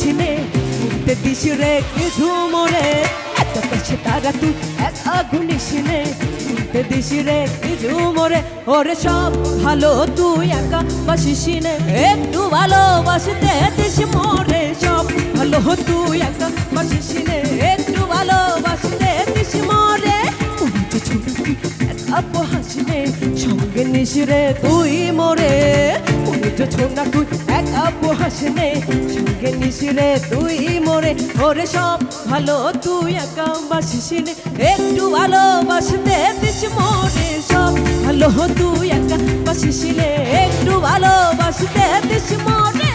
শুনে উঠতে দিস রে কিছু মরে এত কাছে তারা তুই এক আগুন শুনে উঠতে দিস রে কিছু মরে ওরে সব ভালো, তুই একা বাসিস নে। একটু ভালোবাসতে দিস মরে সব ভালো, তুই একা বাসিস নে। একটু ভালোবাসতে দিস মরে। ছোট তুই আপু হাসিনে সঙ্গে নিশিরে তুই মোরে। উঠে ছোনা তুই এক আপু হাসিনে সঙ্গে নিশিরে তুই মোরে, ওরে সব ভালো, তুই একা বাসিসিনে একটু ভালোবাসতে দিস মোরে সব ভালো, তুই একা বাসিসিনে একটু ভালোবাসতে দিস মোরে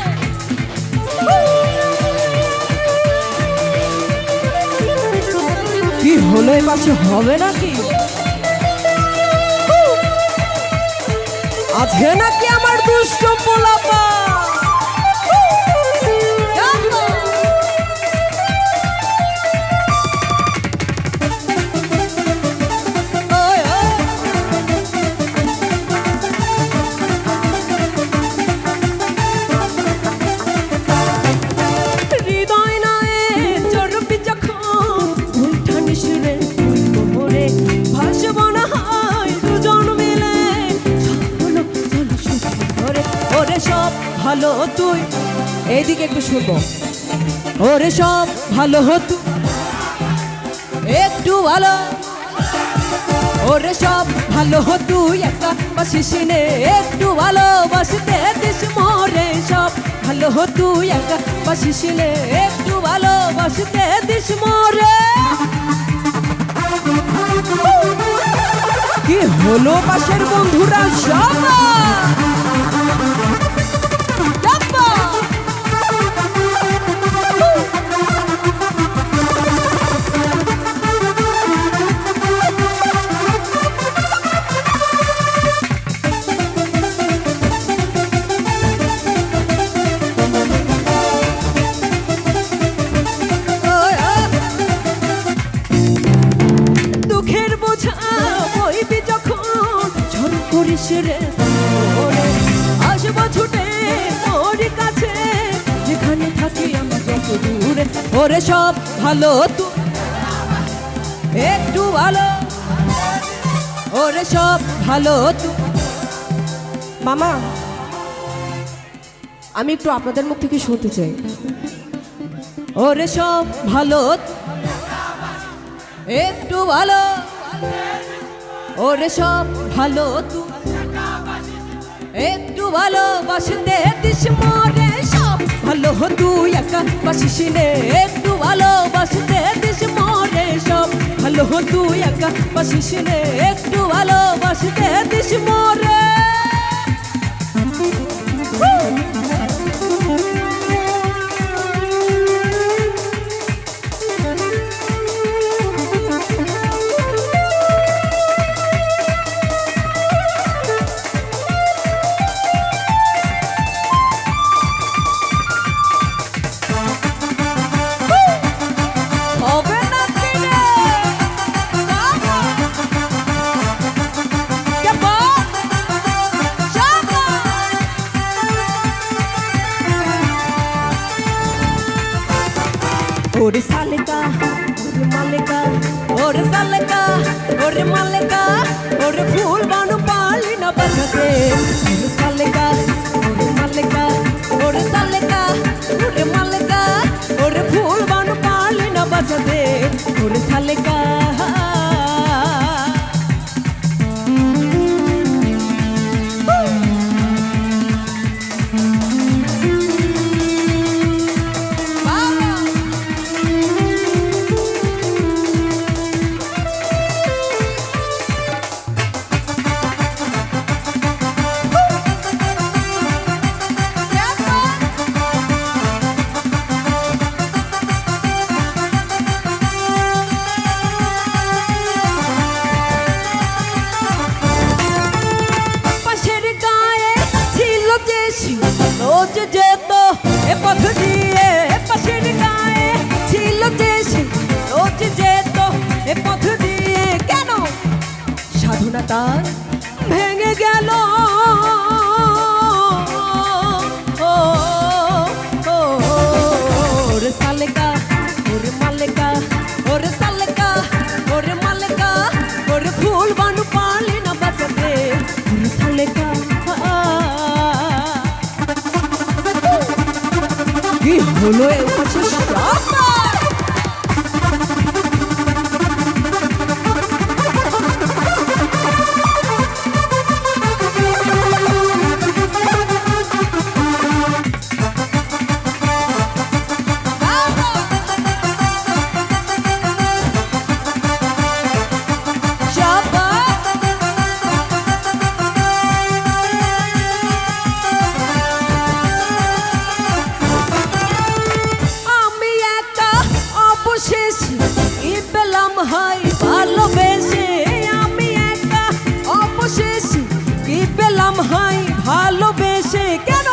কি হলো এ পাশে, হবে নাকি? আছে নাকি আমার দুষ্ট পোলাপা ভালো তুই। এইদিকে একটু শুনব। ওরে সব ভালো তুই। একটু ভালো। ওরে সব ভালো তুই। একা বাসিস একটু ভালোবাসতে দিস মোরে সব। ভালো তুই। একা বাসিস একটু ভালোবাসতে দিস মোরে। কি হলো পাশের বন্ধুরা সব আসব ছুটে তোর কাছে। যেখানে থাকি আমি যত দূরে ওরে সব ভালো তু। একটু ভালো। ওরে সব ভালো তু। মামা আমি একটু আপনাদের মুখ থেকে শুনতে চাই। ওরে সব ভালো একটু ভালো। ওরে সব ভালো তু। একটু ভালো বাসতে দিস মরে সব। ভালো তুই একা বাসিস নে একটু ভালো বাসতে দিস মরে সব। ভালো তুই একা বাসিস নে একটু ভালো বাসতে দিস মরে ওরে সালেকা, ওরে মালেকা, ওরে সালেকা, ওরে মালেকা, ওরে ফুল বানু পালি না বাজাতে ওরে সালেকা, ওরে মালেকা, ওরে সালেকা তার ভেঙে গেল। ওর সালেকা ওর মালেকা, ওর ওর মালেকা, ওর ফুল বানু পালে না বাঁচাতে। ওর সালেকা কি হলো হাই ভালোবেসে আমি একা। অবশেষে কি পেলাম হাই ভালোবেসে? কেন?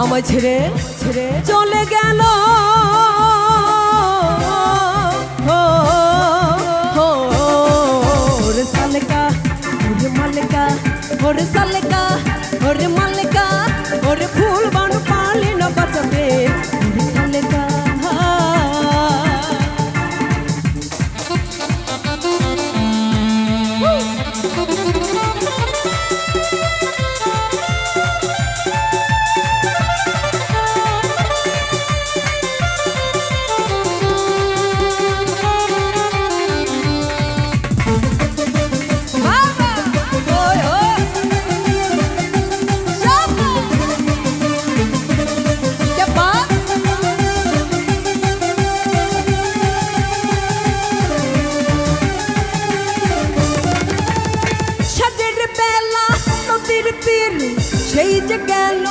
আমায় ছেড়ে ছেড়ে চলে গেল। সেই যে গেল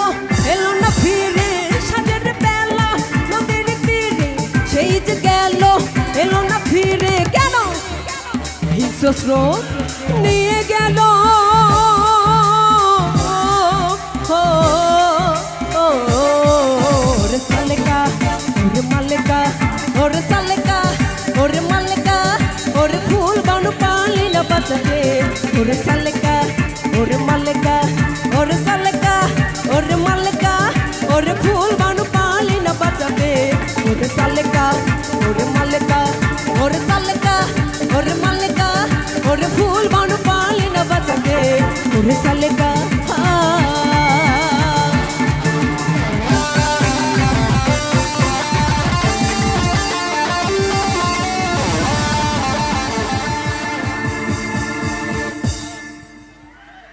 এলো না ফিরে সাজের বেলা নদীর তীরে। সেই যে গেল এলো না ফিরে কেন? হিংস্র স্রোত নিয়ে গেল। ও, ও, ওরে সালেকা ওরে মালেকা ওরে সালেকা ওরে মালেকা ওরে ফুল বানু পালি না বাঁচাতে ওরে সালেকা ওরে মালেকা ওরে সালেকা ওরে মালেকা ওরে ফুল বানু পালি না বাঁচাতে ওরে সালেকা ওরে মালেকা ওরে সালেকা ওরে